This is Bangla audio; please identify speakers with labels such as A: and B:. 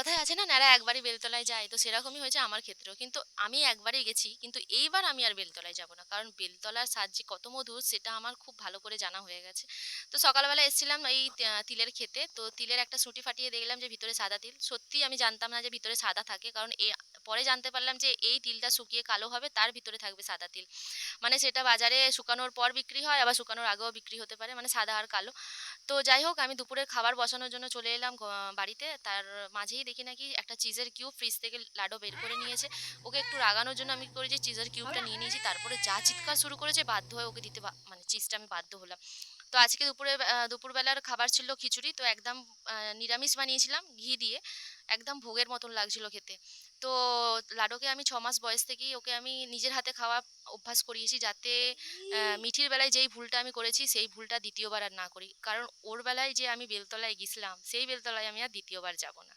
A: কথায় আছে না, নারা একবারই বেলতলায় যায়। তো সেরকমই হয়েছে আমার ক্ষেত্রেও। কিন্তু আমি একবারই গেছি, কিন্তু এইবার আমি আর বেলতলায় যাব না। কারণ বেলতলার স্বাদ যে কত মধুর, সেটা আমার খুব ভালো করে জানা হয়ে গেছে। তো সকালবেলা এসেছিলাম এই তিলের খেতে তো তিলের একটা সুটি ফাটিয়ে দেখলাম যে, ভিতরে সাদা তিল। সত্যি আমি জানতাম না যে, ভিতরে সাদা থাকে। কারণ এ পরে জানতে পারলাম যে এই তিলটা শুকিয়ে কালো হবে, তার ভিতরে থাকবে সাদা তিল। মানে সেটা বাজারে শুকানোর পর বিক্রি হয়, আবার শুকানোর আগেও বিক্রি হতে পারে মানে সাদা আর কালো। তো যাই হোক, আমি দুপুরের খাবার বসানোর জন্য চলে এলাম বাড়িতে। তার মাঝেই দেখি নাকি একটা চিজের কিউব ফ্রিজ থেকে লাডো বের করে নিয়েছে। ওকে একটু রাগানোর জন্য আমি কি করেছি চিজের কিউবটা নিয়ে নিয়েছি। তারপরে যা চিৎকার শুরু করেছে, বাধ্য হয়ে ওকে দিতে মানে চিজটা আমি বাধ্য হলাম। তো আজকে দুপুরে দুপুরবেলার খাবার ছিল খিচুড়ি তো একদম নিরামিষ বানিয়েছিলাম ঘি দিয়ে একদম ভোগের মতন লাগছিল খেতে। তো লাডোকে আমি ছ মাস বয়স থেকেই ওকে আমি নিজের হাতে খাওয়া অভ্যাস করিয়েছি যাতে আহ, মিঠির বেলায় যেই ভুলটা আমি করেছি সেই ভুলটা দ্বিতীয়বার আর না করি। কারণ ওর বেলায় যে আমি বেলতলায় গেছিলাম সেই বেলতলায় আমি আর দ্বিতীয়বার যাব না।